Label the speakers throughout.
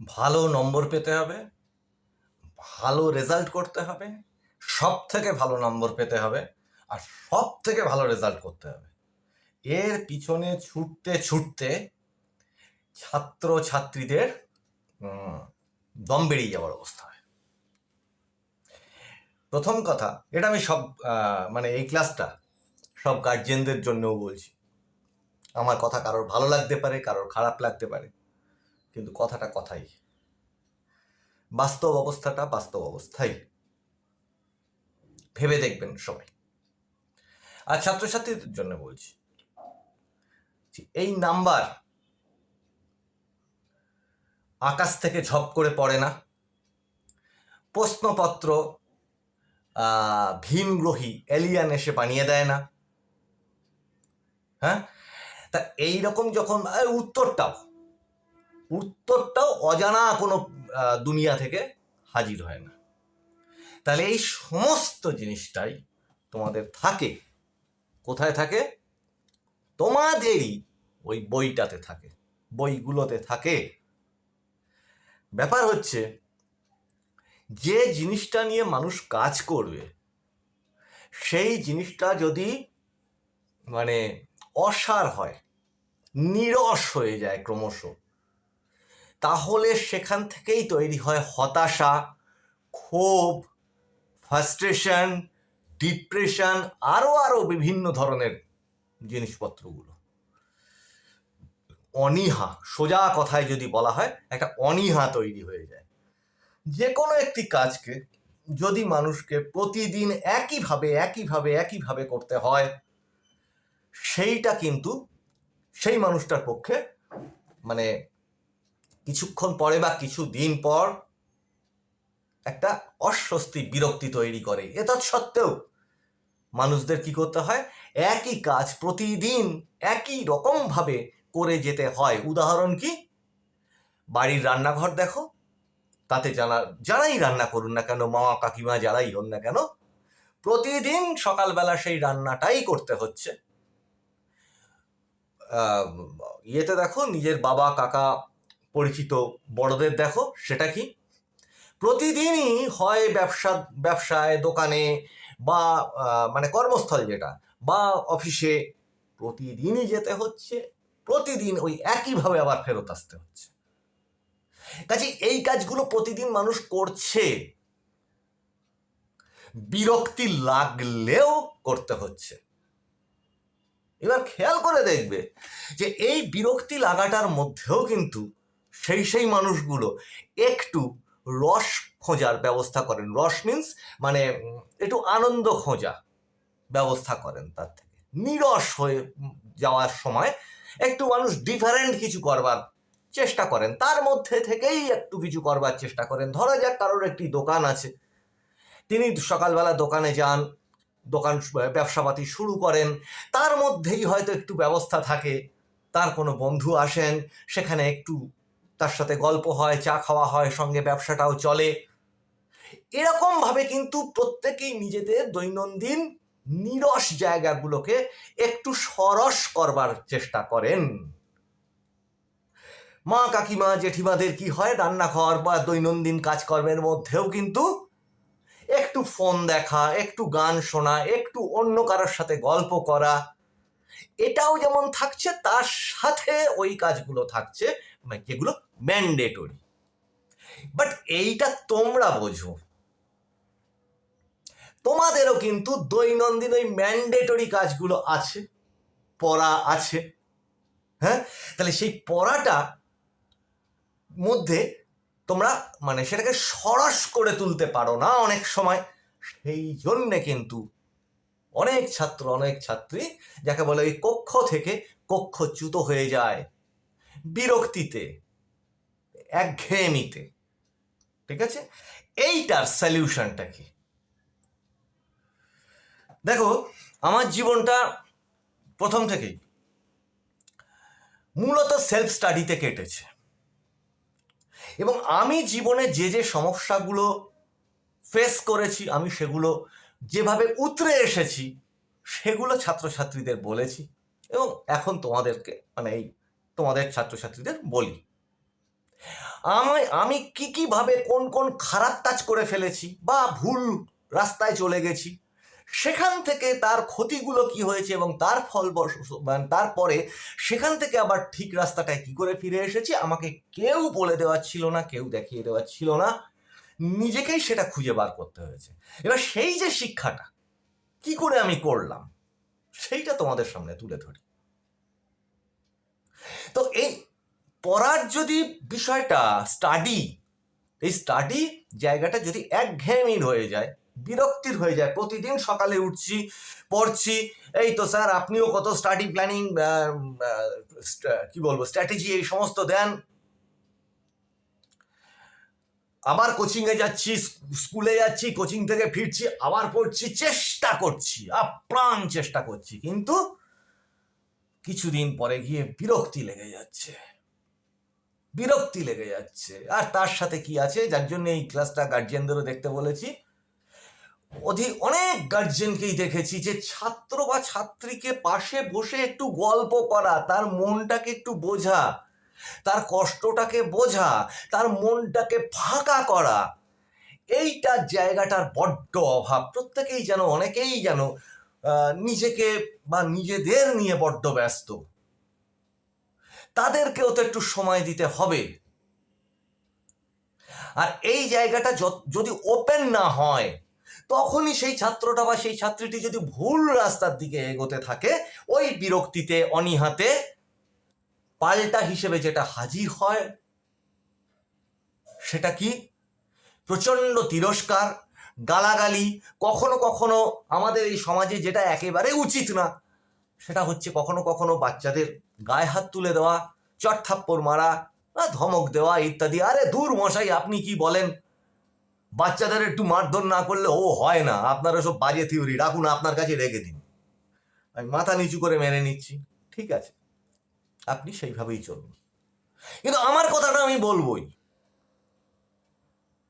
Speaker 1: ভালো নম্বর পেতে হবে, ভালো রেজাল্ট করতে হবে সব থেকে ভালো নম্বর পেতে হবে আর সব থেকে ভালো রেজাল্ট করতে হবে। এর পিছনে ছুটতে ছুটতে ছাত্র ছাত্রীদের দম বেরিয়ে যাওয়ার অবস্থা হয়। প্রথম কথা, এটা আমি সব মানে এই ক্লাসটা সব গার্জেনদের জন্যও বলছি। আমার কথা কারোর ভালো লাগতে পারে, কারোর খারাপ লাগতে পারে। কিন্তু কথাটা কথাই। বাস্তব অবস্থাটা বাস্তব অবস্থাই। ভেবে দেখবেন সবাই। আর ছাত্রছাত্রীদের জন্য বলছি এই নাম্বার আকাশ থেকে ঝপ করে পড়ে না। প্রশ্নপত্র আহ, ভিনগ্রহী এলিয়ান এসে বানিয়ে দেয় না। হ্যাঁ? তা এইরকম যখন উত্তরটাও উত্তরটাও অজানা কোনো দুনিয়া থেকে হাজির হয় না। তাহলে এই সমস্ত জিনিসটাই তোমাদের থাকে। কোথায় থাকে? তোমাদেরই ওই বইটাতে থাকে, বইগুলোতে থাকে। ব্যাপার হচ্ছে, যে জিনিসটা নিয়ে মানুষ কাজ করবে, সেই জিনিসটা যদি মানে অসার হয়, নিরস হয়ে যায় ক্রমশ তাহলে সেখান থেকেই তৈরি হয় হতাশা, ক্ষোভ ফ্রাস্ট্রেশন ডিপ্রেশন আরও আরও বিভিন্ন ধরনের জিনিসপত্রগুলো। অনীহা, সোজা কথায় যদি বলা হয়, একটা অনীহা তৈরি হয়ে যায়। যে কোনো একটি কাজকে যদি মানুষকে প্রতিদিন একইভাবে একইভাবে একইভাবে করতে হয়, সেইটা কিন্তু সেই মানুষটার পক্ষে মানে কিছুক্ষণ পরে বা কিছু দিন পর একটা অস্বস্তি বিরক্তি তৈরি করে। এটা সত্ত্বেও মানুষদের কি করতে হয়? একই কাজ প্রতিদিন একই রকমভাবে করে যেতে হয়। উদাহরণ কি? বাড়ির রান্নাঘর দেখো। তাতে জানা যারাই রান্না করুন না কেন, মামা কাকিমা যারাই হন না কেন, প্রতিদিন সকালবেলা সেই রান্নাটাই করতে হচ্ছে। ইয়েতে দেখো, নিজের বাবা, কাকা পরিচিত বড়দের দেখো, সেটা কি? প্রতিদিনই হয় ব্যবসা, ব্যবসায়, দোকানে বা মানে কর্মস্থল যেটা, বা অফিসে প্রতিদিনই যেতে হচ্ছে, প্রতিদিন ওই একইভাবে আবার ফেরত আসতে হচ্ছে। কাজে এই কাজগুলো প্রতিদিন মানুষ করছে। বিরক্তি লাগলেও করতে হচ্ছে। এবার খেয়াল করে দেখবে যে এই বিরক্তি লাগাটার মধ্যেও কিন্তু সেই সেই মানুষগুলো একটু রস খোঁজার ব্যবস্থা করেন। রস মিন্স মানে একটু আনন্দ খোঁজা ব্যবস্থা করেন তার থেকে। নিরস হয়ে যাওয়ার সময় একটু মানুষ ডিফারেন্ট কিছু করবার চেষ্টা করেন। তার মধ্যে থেকেই একটু কিছু করবার চেষ্টা করেন। ধরা যাক কারোর একটি দোকান আছে। তিনি সকালবেলা দোকানে যান, দোকান ব্যবসাপাতি শুরু করেন। তার মধ্যেই হয়তো একটু ব্যবস্থা থাকে। তার কোনো বন্ধু আসেন, সেখানে একটু তার সাথে গল্প হয়, চা খাওয়া হয়, সঙ্গে ব্যবসাটাও চলে। এরকমভাবে কিন্তু প্রত্যেকেই নিজেদের দৈনন্দিন নিরস জায়গাগুলোকে একটু সরস করবার চেষ্টা করেন। মা, কাকিমা, জেঠিমাদের কি হয়, রান্নাঘর বা দৈনন্দিন কাজকর্মের মধ্যেও কিন্তু একটু ফোন দেখা, একটু গান শোনা, একটু অন্য কারোর সাথে গল্প করা, এটাও যেমন থাকছে, তার সাথে ওই কাজগুলো থাকছে মানে যেগুলো ম্যান্ডেটরি বাট এইটা তোমরা বোঝো। তোমাদেরও কিন্তু দৈনন্দিন ওই ম্যান্ডেটরি কাজগুলো আছে, পড়া আছে হ্যাঁ? তাহলে সেই পড়াটা মধ্যে তোমরা মানে সেটাকে সরস করে তুলতে পারো না অনেক সময়। সেই জন্যে কিন্তু অনেক ছাত্র, অনেক ছাত্রী যাকে বলে ওই কক্ষ থেকে কক্ষচ্যুত হয়ে যায় বিরক্তিতে। একঘেয়েমিতে। ঠিক আছে? এইটার সলিউশনটা কি? দেখো, আমার জীবনটা প্রথম থেকেই মূলত সেলফ স্টাডিতে কেটেছে। এবং আমি জীবনে যে যে সমস্যাগুলো ফেস করেছি, আমি সেগুলো যেভাবে উতরে এসেছি, সেগুলো ছাত্রছাত্রীদের বলেছি এবং এখন তোমাদেরকে মানে এই তোমাদের ছাত্রছাত্রীদের বলি। আমায় আমি কি কি ভাবে কোন কোন খারাপ কাজ করে ফেলেছি বা ভুল রাস্তায় চলে গেছি? সেখান থেকে তার ক্ষতিগুলো কি হয়েছে এবং তার ফল মানে তারপরে সেখান থেকে আবার ঠিক রাস্তাটায় কি করে ফিরে এসেছি আমাকে কেউ বলে দেওয়ার ছিল না, কেউ দেখিয়ে দেওয়ার ছিল না। নিজেকেই সেটা খুঁজে বার করতে হয়েছে। এবার সেই যে শিক্ষাটা, কি করে আমি করলাম? সেইটা তোমাদের সামনে তুলে ধরি। তো এই পড়ার যদি বিষয়টা স্টাডি এই স্টাডি জায়গাটা যদি একঘেয়েমির হয়ে যায়, বিরক্তির হয়ে যায়, প্রতিদিন সকালে উঠছি, পড়ছি, এই তো স্যার আপনিও কত স্টাডি প্ল্যানিং কি বলব স্ট্র্যাটেজি এই সমস্ত দেন। আবার কোচিংয়ে যাচ্ছি স্কুলে যাচ্ছি কোচিং থেকে ফিরছি, আবার পড়ছি, চেষ্টা করছি, আপ্রাণ চেষ্টা করছি, কিন্তু কিছুদিন পরে গিয়ে বিরক্তি লেগে যাচ্ছে। বিরক্তি লেগে যাচ্ছে। আর তার সাথে কি আছে? যার জন্য এই ক্লাসটা গার্জিয়ানদেরও দেখতে বলেছি। অধিক অনেক গার্জিয়ানকেই দেখেছি যে ছাত্র বা ছাত্রীকে পাশে বসে একটু গল্প করা, তার মনটাকে একটু বোঝা, তার কষ্টটাকে বোঝা, তার মনটাকে ফাঁকা করা এইটার জায়গাটার বড্ড অভাব। প্রত্যেকেই যেন, অনেকেই যেন নিজেকে বা নিজেদের নিয়ে বড্ড ব্যস্ত। তাদেরকেও তো একটু সময় দিতে হবে। আর এই জায়গাটা যদি ওপেন না হয়, তখনই সেই ছাত্রটা বা সেই ছাত্রীটি যদি ভুল রাস্তার দিকে এগোতে থাকে, ওই বিরক্তিতে, অনীহাতে পাল্টা হিসেবে যেটা হাজির হয়, সেটা কি? প্রচণ্ড তিরস্কার, গালাগালি, কখনো কখনো আমাদের এই সমাজে যেটা একেবারে উচিত না সেটা হচ্ছে কখনো কখনো বাচ্চাদের গায়ে হাত তুলে দেওয়া, চট থাপ্পড় মারা ধমক দেওয়া ইত্যাদি। আরে দূর মশাই, আপনি কি বলেন? বাচ্চাদের একটু মারধর না করলে ও হয় না। আপনারা সব বাজে থিওরি। রাখুন, আপনার কাছে রেখে দিন। আমি মাথা নিচু করে মেনে নিচ্ছি। ঠিক আছে। আপনি সেইভাবেই চলুন। কিন্তু আমার কথাটা আমি বলবই।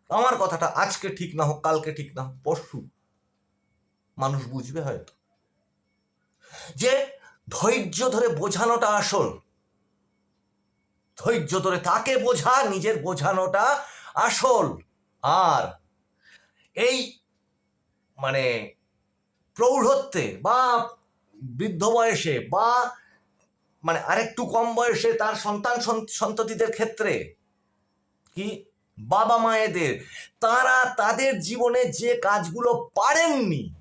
Speaker 1: আমার কথাটা আজকে ঠিক না হোক, কালকে ঠিক না হোক, পরশু। মানুষ বুঝবে হয়তো। যে ধৈর্য ধরে বোঝানোটা আসল। ধৈর্য ধরে তাকে বোঝা? নিজের বোঝানোটা আসল। আর এই মানে প্রৌঢ়ত্বে বা বৃদ্ধ বয়সে বা মানে আরেকটু কম বয়সে তার সন্তান সন- সন্ততিদের ক্ষেত্রে কি? বাবা মায়েদের তারা তাদের জীবনে যে কাজগুলো পারেননি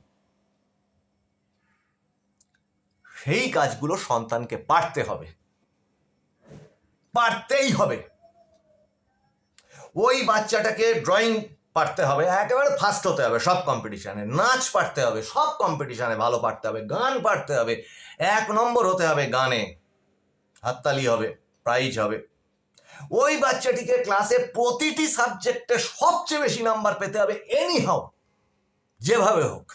Speaker 1: সেই কাজগুলো সন্তানকে পারতে হবে। পারতেই হবে। ওই বাচ্চাটাকে ড্রয়িং পারতে হবে, একেবারে ফার্স্ট হতে হবে সব কম্পিটিশানে নাচ পারতে হবে, সব কম্পিটিশানে ভালো পারতে হবে, গান পারতে হবে, এক নম্বর হতে হবে গানে। হাততালি হবে প্রাইজ হবে। ওই বাচ্চাটিকে ক্লাসে প্রতিটি সাবজেক্টে সবচেয়ে বেশি নাম্বার পেতে হবে এনি হাউ যেভাবে হোক।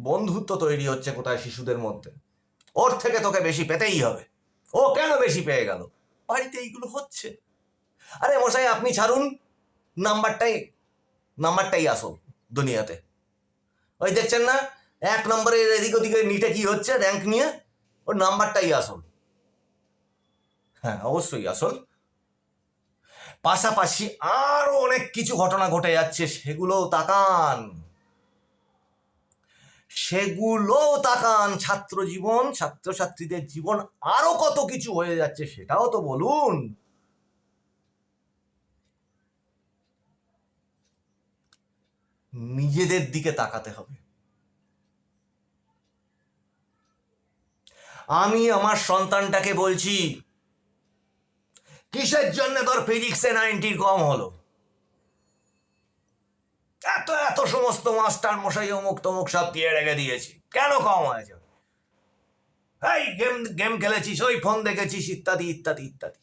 Speaker 1: বন্ধুত্ব তৈরি হচ্ছে কোথায় শিশুদের মধ্যে। ওর থেকে তোকে বেশি পেতেই হবে। ও কেন বেশি পেয়ে গেল? বাড়িতে এইগুলো হচ্ছে। আরে মশাই, আপনি ছাড়ুন। নাম্বারটাই নাম্বারটাই আসো দুনিয়াতে। ওই দেখছেন না? এক নম্বরের এদিক ওদিকে নিটে কি হচ্ছে র্যাঙ্ক নিয়ে? ওর নাম্বারটাই আসল। হ্যাঁ অবশ্যই আসল। পাশাপাশি আরও অনেক কিছু ঘটনা ঘটে যাচ্ছে, সেগুলোও তাকান। সেগুলোও তাকান ছাত্র জীবন ছাত্রছাত্রীদের জীবন আরও কত কিছু হয়ে যাচ্ছে সেটাও তো বলুন। নিজেদের দিকে তাকাতে হবে। আমি আমার সন্তানটাকে বলছি, কিসের জন্য তোর ফিজিক্সে নাইনটি কম হলো? এত এত সমস্ত মাস্টার মশাই অমুক তমুক সব দিয়ে রেখে দিয়েছি। কেন কম হয়েছে? এই গেম গেম খেলেছিস, ওই ফোন দেখেছিস, ইত্যাদি ইত্যাদি ইত্যাদি।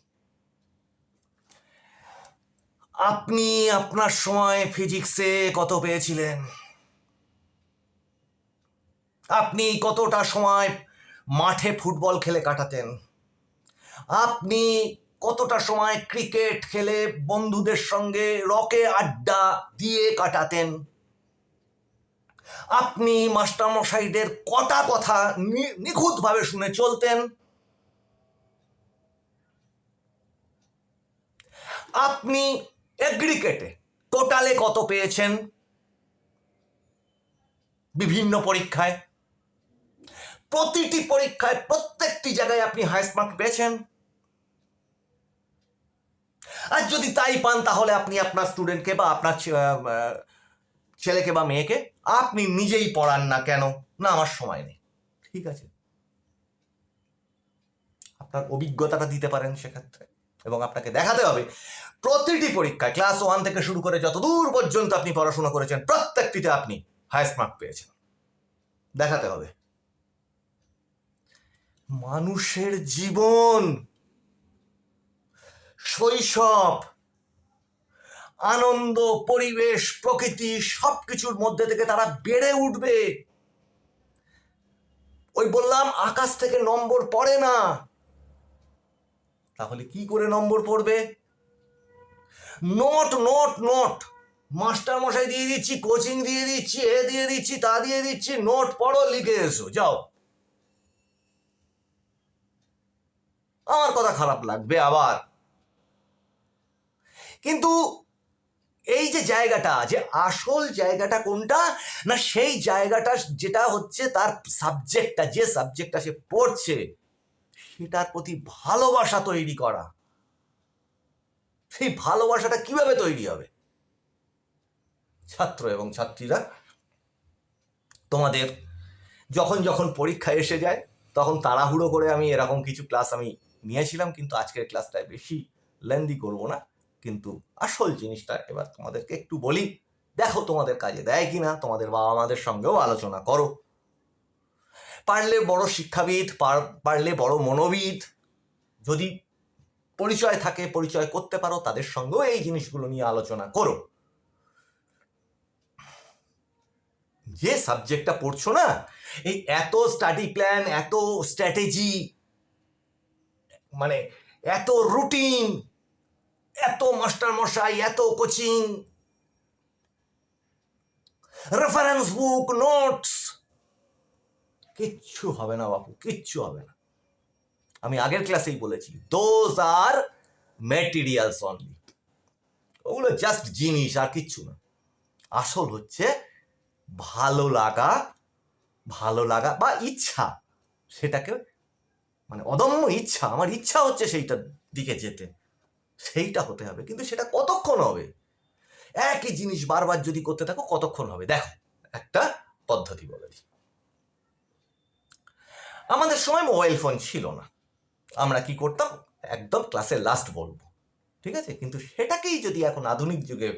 Speaker 1: আপনি আপনার সময় ফিজিক্সে কত পেয়েছিলেন? আপনি কতটা সময় মাঠে ফুটবল খেলে কাটাতেন? আপনি কতটা সময় ক্রিকেট খেলে বন্ধুদের সঙ্গে রকে আড্ডা দিয়ে কাটাতেন? আপনি মাস্টারমশাইদের কথা নি- নিখুঁতভাবে শুনে চলতেন? আপনি এগ্রিকেটে টোটালে কত পেয়েছেন? বিভিন্ন পরীক্ষায়। প্রতিটি পরীক্ষায় প্রত্যেকটি জায়গায় আপনি হাইস্ট মার্ক পেয়েছেন। আর যদি তাই পান, তাহলে আপনি আপনার স্টুডেন্টকে বা আপনার ছেলেকে বা মেয়েকে আপনি নিজেই পড়ান না কেন? না, আমার সময় নেই। ঠিক আছে? আপনার অভিজ্ঞতাটা দিতে পারেন সেক্ষেত্রে এবং আপনাকে দেখাতে হবে। প্রতিটি পরীক্ষায় ক্লাস ওয়ান থেকে শুরু করে যত দূর পর্যন্ত আপনি পড়াশোনা করেছেন, প্রত্যেকটিতে আপনি হাইস্ট মার্ক পেয়েছেন। দেখাতে হবে। মানুষের জীবন শৈশব। আনন্দ, পরিবেশ, প্রকৃতি সব কিছুর মধ্যে থেকে তারা বেড়ে উঠবে। ওই বললাম, আকাশ থেকে নম্বর পড়ে না। তাহলে কি করে নম্বর পড়বে? Note note note. মাস্টার মশাই দিয়ে দিচ্ছি, কোচিং দিয়ে দিচ্ছি, এ দিয়ে দিচ্ছি, তা দিয়ে দিচ্ছি, নোট পড়ো, লিখে এসো, যাও। আমার কথা খারাপ লাগবে আবার। কিন্তু এই যে জায়গাটা, যে আসল জায়গাটা কোনটা? না সেই জায়গাটা যেটা হচ্ছে তার সাবজেক্টটা যে সাবজেক্টটা সে পড়ছে, সেটার প্রতি ভালোবাসা তৈরি করা। সেই ভালোবাসাটা কীভাবে তৈরি হবে? ছাত্র এবং ছাত্রীরা, তোমাদের যখন যখন পরীক্ষা এসে যায়, তখন তাড়াহুড়ো করে আমি এরকম কিছু ক্লাস আমি নিয়েছিলাম, কিন্তু আজকের ক্লাসটায় বেশি লেন্দি করব না। কিন্তু আসল জিনিসটা এবার তোমাদেরকে একটু বলি। দেখো তোমাদের কাজে দেয় কিনা, তোমাদের বাবা মাদের সঙ্গেও আলোচনা করো। পারলে বড় শিক্ষাবিদ, পার- পারলে বড় মনোবিদ, যদি পরিচয় থাকে, পরিচয় করতে পারো, তাদের সঙ্গেও এই জিনিসগুলো নিয়ে আলোচনা করো। যে সাবজেক্টটা পড়ছো না, এই এত স্টাডি প্ল্যান, এত স্ট্র্যাটেজি মানে এত রুটিন এত মাস্টার মশাই, এত কোচিং। রেফারেন্স বুক নোটস কিচ্ছু হবে না বাপু, কিচ্ছু হবে না। আমি আগের ক্লাসেই বলেছি দোজ আর ম্যাটেরিয়ালস অনলি ওগুলো জাস্ট জিনিস, আর কিচ্ছু না। আসল হচ্ছে ভালো লাগা ভালো লাগা বা ইচ্ছা। সেটাকে মানে অদম্য ইচ্ছা। আমার ইচ্ছা হচ্ছে সেইটার দিকে যেতে। সেইটা হতে হবে, কিন্তু সেটা কতক্ষণ হবে? একই জিনিস বারবার যদি করতে থাকো, কতক্ষণ হবে? দেখো, একটা পদ্ধতি বলে দিই। আমাদের সময় মোবাইল ফোন ছিল না। আমরা কি করতাম? একদম ক্লাসের লাস্ট বলব। ঠিক আছে? কিন্তু সেটাকেই যদি এখন আধুনিক যুগে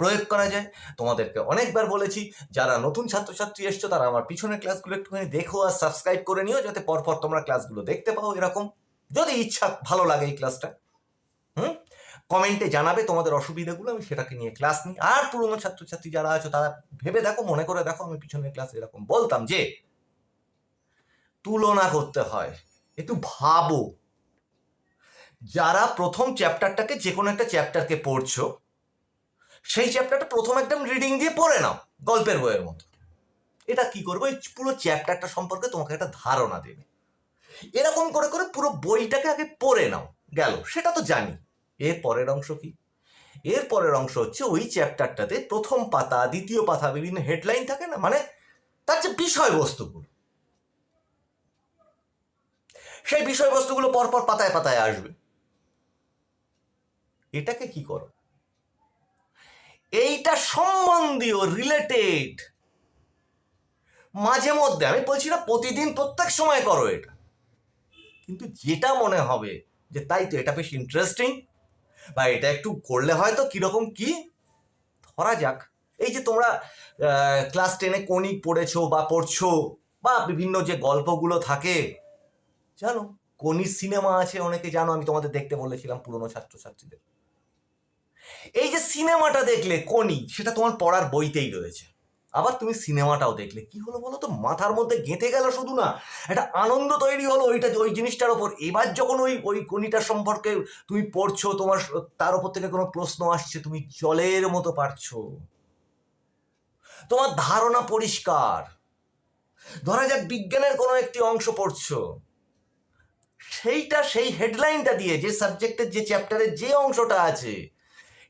Speaker 1: প্রয়োগ করা যায়, তোমাদেরকে অনেকবার বলেছি, যারা নতুন ছাত্রছাত্রী এসছো, তারা আমার পিছনের ক্লাসগুলো একটুখানি দেখো আর সাবস্ক্রাইব করে নিও, যাতে পরপর তোমরা ক্লাসগুলো দেখতে পাও এরকম। যদি ইচ্ছা ভালো লাগে এই ক্লাসটা হুম? কমেন্টে জানাবে তোমাদের অসুবিধাগুলো, আমি সেটাকে নিয়ে ক্লাস নিই। আর পুরনো ছাত্রছাত্রী যারা আছো, তারা ভেবে দেখো, মনে করে দেখো, আমি পিছনের ক্লাসে এরকম বলতাম যে, তুলনা করতে হয়, একটু ভাবো। যারা প্রথম চ্যাপ্টারটাকে যে কোনো একটা চ্যাপ্টারকে পড়ছো, সেই চ্যাপ্টারটা প্রথম একদম রিডিং দিয়ে পড়ে নাও, গল্পের বইয়ের মতো। এটা কি করব? পুরো চ্যাপ্টারটা সম্পর্কে তোমাকে একটা ধারণা দেবে। এরকম করে করে পুরো বইটাকে আগে পড়ে নাও। গেল, সেটা তো জানি। এর পরের অংশ কি? এর পরের অংশ হচ্ছে ওই চ্যাপ্টারটাতে প্রথম পাতা, দ্বিতীয় পাতা, বিভিন্ন হেডলাইন থাকে না? মানে তার যে বিষয়বস্তুগুলো। সেই বিষয়বস্তুগুলো পরপর পাতায় পাতায় আসবে। এটাকে কি করো? এইটা সম্বন্ধীয় রিলেটেড মাঝে মধ্যে, আমি বলছি না প্রতিদিন প্রত্যেক সময় করো এটা। কিন্তু যেটা মনে হবে যে তাই তো এটা বেশ ইন্টারেস্টিং বা এটা একটু করলে হয়তো কীরকম কি? ধরা যাক। এই যে তোমরা ক্লাস টেনে কণিক পড়েছো বা পড়ছো, বা বিভিন্ন যে গল্পগুলো থাকে, জানো কনির সিনেমা আছে, অনেকে জানো, আমি তোমাদের দেখতে বলেছিলাম পুরনো ছাত্রছাত্রীদের। এই যে সিনেমাটা দেখলে কোনি সেটা তোমার পড়ার বইতেই রয়েছে। আবার তুমি সিনেমাটাও দেখলে। কি হলো বলো তো? মাথার মধ্যে গেঁথে গেল শুধু না। একটা আনন্দ তৈরি হলো ওইটা ওই জিনিসটার ওপর। এবার যখন ওই ওই কণিটার সম্পর্কে তুমি পড়ছো, তোমার তার ওপর থেকে কোনো প্রশ্ন আসছে, তুমি জলের মতো পারছ। তোমার ধারণা পরিষ্কার। ধরা যাক বিজ্ঞানের কোনো একটি অংশ পড়ছো। সেইটা সেই হেডলাইনটা দিয়ে যে সাবজেক্টের যে চ্যাপ্টারের যে অংশটা আছে,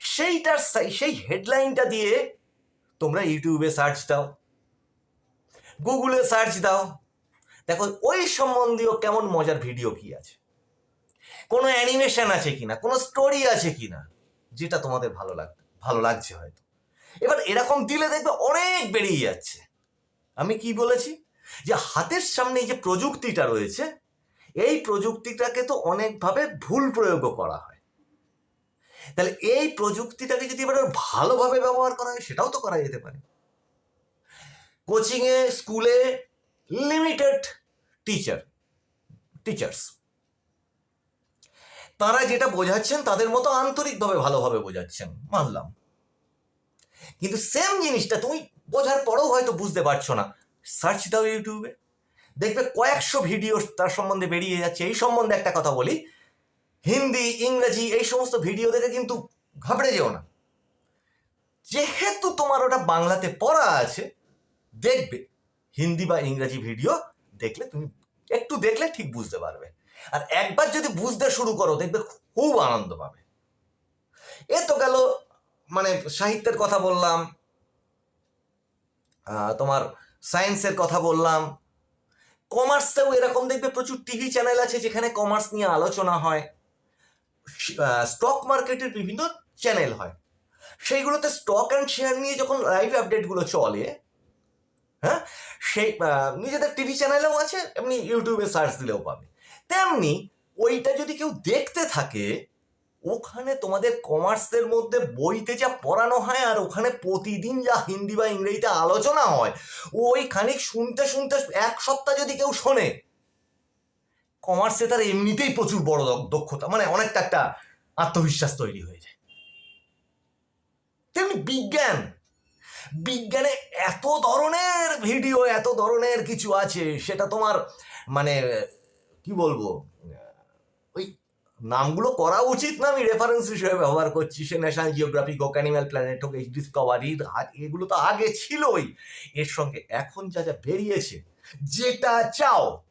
Speaker 1: সেইটার সাই- হেডলাইনটা দিয়ে তোমরা ইউটিউবে সার্চ দাও গুগলে সার্চ দাও। দেখো, ওই সম্বন্ধীয় কেমন মজার ভিডিও কি আছে? কোনো অ্যানিমেশন আছে কিনা? কোনো স্টোরি আছে কিনা? যেটা তোমাদের ভালো লাগবে ভালো লাগছে হয়তো। এবার এরকম দিলে দেখবে অনেক বেরিয়ে যাচ্ছে। আমি কি বলেছি? যে হাতের সামনে যে প্রযুক্তিটা রয়েছে, এই প্রযুক্তিটাকে তো অনেকভাবে ভুল প্রয়োগও করা হয়। তাহলে এই প্রযুক্তিটাকে যদি এবার ভালোভাবে ব্যবহার করা হয়, সেটাও তো করা যেতে পারে। কোচিংয়ে, স্কুলে লিমিটেড টিচার টিচার্স তারা যেটা বোঝাচ্ছেন, তাদের মতো আন্তরিকভাবে ভালোভাবে বোঝাচ্ছেন, মানলাম। কিন্তু সেম জিনিসটা তুমি বোঝার পরেও হয়তো বুঝতে পারছ না। সার্চ দাও ইউটিউবে দেখবে কয়েকশো ভিডিও তার সম্বন্ধে বেরিয়ে যাচ্ছে। এই সম্বন্ধে একটা কথা বলি। হিন্দি, ইংরেজি এই সমস্ত ভিডিও দেখে কিন্তু ঘাবড়ে যেও না। যেহেতু তোমার ওটা বাংলাতে পড়া আছে, দেখবে, হিন্দি বা ইংরেজি ভিডিও দেখলে তুমি একটু দেখলে ঠিক বুঝতে পারবে। আর একবার যদি বুঝতে শুরু করো, দেখবে খুব আনন্দ পাবে। এ তো গেল মানে সাহিত্যের কথা বললাম তোমার সায়েন্সের কথা বললাম। কমার্সেও এরকম দেখবে প্রচুর টিভি চ্যানেল আছে যেখানে কমার্স নিয়ে আলোচনা হয়। স্টক মার্কেটের বিভিন্ন চ্যানেল হয়। সেইগুলোতে স্টক অ্যান্ড শেয়ার নিয়ে যখন লাইভ আপডেটগুলো চলে হ্যাঁ সেই নিজেদের টিভি চ্যানেলেও আছে, এমনি ইউটিউবে সার্চ দিলেও পাবে। তেমনি ওইটা যদি কেউ দেখতে থাকে, ওখানে তোমাদের কমার্সের মধ্যে বইতে যা পড়ানো হয় আর ওখানে প্রতিদিন যা হিন্দি বা ইংরেজিতে আলোচনা হয়, ওই খানিক শুনতে শুনতে এক সপ্তাহ যদি কেউ শোনে কমার্সে তার এমনিতেই প্রচুর বড় দক্ষ- দক্ষতা মানে অনেকটা একটা আত্মবিশ্বাস তৈরি হয়ে যায়। তেমনি বিজ্ঞান, বিজ্ঞানে এত ধরনের ভিডিও এত ধরনের কিছু আছে, সেটা তোমার মানে কি বলব, ওই নামগুলো করা উচিত না, আমি রেফারেন্স হিসেবে ব্যবহার করছি, সে ন্যাশনাল জিওগ্রাফিক হোক অ্যানিম্যাল প্ল্যানেট হোক এই ডিসকভারি এগুলো তো আগে ছিলই। এর সঙ্গে এখন যা যা বেরিয়েছে, যেটা চাও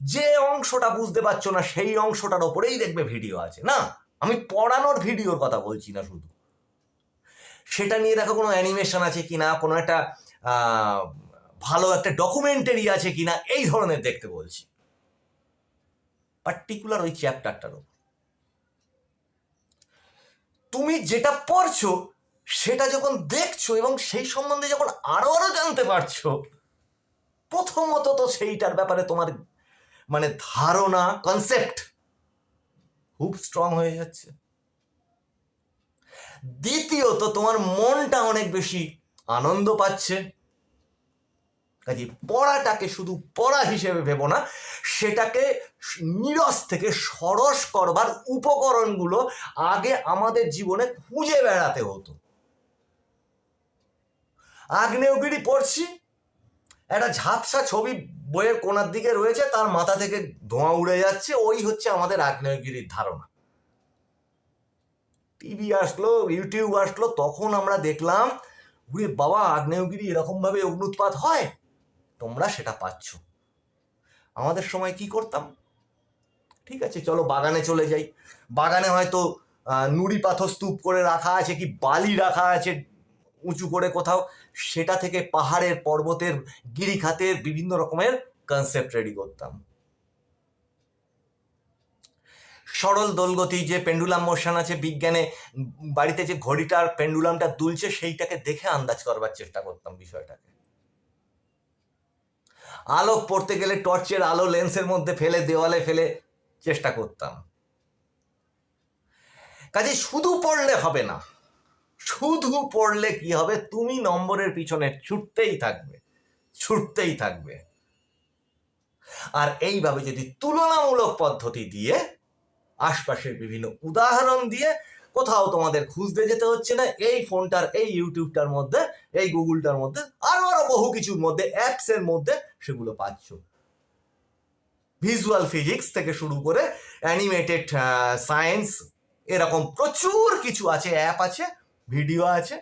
Speaker 1: যে অংশটা বুঝতে পারছ না, সেই অংশটার ওপরেই দেখবে ভিডিও আছে, না? আমি পড়ানোর ভিডিওর কথা বলছি না শুধু। সেটা নিয়ে দেখো কোনো অ্যানিমেশন আছে কি না কোনো একটা ভালো একটা ডকুমেন্টারি আছে কি না এই ধরনের দেখতে বলছি। পার্টিকুলার ওই চ্যাপ্টারটার ওপর। তুমি যেটা পড়ছো, সেটা যখন দেখছ এবং সেই সম্বন্ধে যখন আরও আরও জানতে পারছ, প্রথমত তো সেইটার ব্যাপারে তোমার মানে ধারণা কনসেপ্ট খুব স্ট্রং হয়ে যাচ্ছে। দ্বিতীয়ত, তোমার মনটা অনেক বেশি আনন্দ পাচ্ছে। কাজে পড়াটাকে শুধু পড়া হিসেবে ভেবো না, সেটাকে নিরস থেকে সরস করবার উপকরণগুলো আগে আমাদের জীবনে খুঁজে বেড়াতে হতো। আগ্নেয়গিরি পড়ছি, একটা ঝাপসা ছবি বইয়ের কোনার দিকে রয়েছে, তার মাথা থেকে ধোঁয়া উড়ে যাচ্ছে, ওই হচ্ছে আমাদের আগ্নেয়গিরির ধারণা। টিভি আসলো ইউটিউব আসলো, তখন আমরা দেখলাম, উরে বাবা, আগ্নেয়গিরি এরকম ভাবে অগ্নুৎপাত হয়? তোমরা সেটা পাচ্ছ। আমাদের সময় কি করতাম? ঠিক আছে, চলো বাগানে চলে যাই। বাগানে হয়তো নুড়ি পাথর স্তূপ করে রাখা আছে, কি বালি রাখা আছে, উঁচু করে কোথাও। সেটা থেকে পাহাড়ের পর্বতের গিরিখাতের বিভিন্ন রকমের কনসেপ্ট রেডি করতাম। সরল দোলগতি যে পেন্ডুলাম মোশন আছে, বিজ্ঞানে বাড়িতে যে ঘড়িটার পেন্ডুলামটা দুলছে, সেইটাকে দেখে আন্দাজ করবার চেষ্টা করতাম বিষয়টাকে। আলোক পড়তে গেলে টর্চের আলো লেন্সের মধ্যে ফেলে, দেওয়ালে ফেলে চেষ্টা করতাম। কাজে শুধু পড়লে হবে না। শুধু পড়লে কি হবে? তুমি নম্বরের পিছনে ছুটতেই থাকবে ছুটতেই থাকবে। আর এইভাবে যদি তুলনামূলক পদ্ধতি দিয়ে আশপাশের বিভিন্ন উদাহরণ দিয়ে কোথাও তোমাদের খুঁজতে যেতে হচ্ছে না, এই ফোনটার, এই ইউটিউবটার মধ্যে, এই গুগলটার মধ্যে, আরও আরও বহু কিছুর মধ্যে অ্যাপস এর মধ্যে সেগুলো পাচ্ছ। ভিজুয়াল ফিজিক্স থেকে শুরু করে অ্যানিমেটেড সায়েন্স এরকম প্রচুর কিছু আছে অ্যাপ আছে। ভিডিও আছে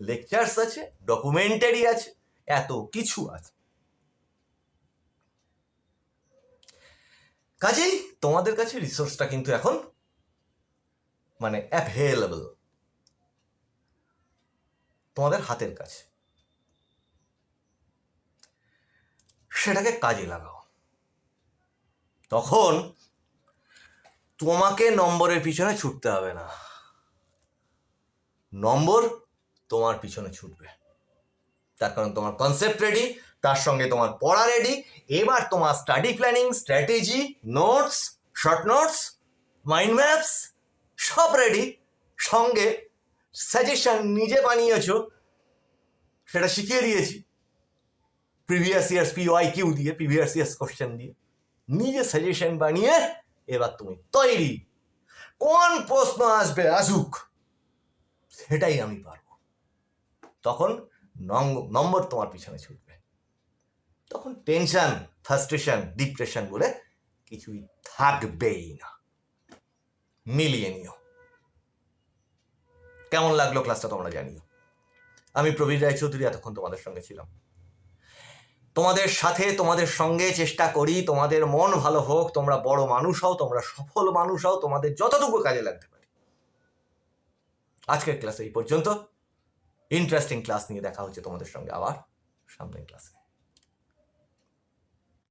Speaker 1: লেকচার্স আছে ডকুমেন্টারি আছে, এত কিছু আছে। কাজেই তোমাদের কাছে রিসোর্সটা কিন্তু এখন মানে অ্যাভেলেবল তোমাদের হাতের কাছে। সেটাকে কাজে লাগাও। তখন তোমাকে নম্বরের পিছনে ছুটতে হবে না। নম্বর তোমার পিছনে ছুটবে। তার কারণ তোমার কনসেপ্ট রেডি তার সঙ্গে তোমার পড়া রেডি এবার তোমার study planning strategy notes short notes mind maps সব রেডি সঙ্গে সাজেশন নিজে বানিয়েছো, সেটা শিখিয়ে দিয়েছি। Previous years P Y Q দিয়ে প্রিভিয়াস ইয়ার্স কোশ্চেন দিয়ে। নিজে সাজেশন বানিয়ে এবার তুমি তৈরি। কোন প্রশ্ন আসবে, আসুক। সেটাই আমি পারব। তখন নম্বর তোমার পিছনে ছুটবে। তখন টেনশন ফ্রাস্ট্রেশন ডিপ্রেশন বলে কিছুই থাকবেই না। মিলিয়ে নিও। কেমন লাগল ক্লাসটা তোমরা জানিও। আমি প্রবীর রায়চৌধুরী এতক্ষণ তোমাদের সঙ্গে ছিলাম। তোমাদের সাথে, তোমাদের সঙ্গে চেষ্টা করি, তোমাদের মন ভালো হোক, তোমরা বড় মানুষ হও, তোমরা সফল মানুষ হও, তোমাদের যতটুকু কাজে লাগতে আজকের ক্লাসে এই পর্যন্ত। ইন্টারেস্টিং ক্লাস নিয়ে দেখা হচ্ছে তোমাদের সঙ্গে আবার সামনের ক্লাসে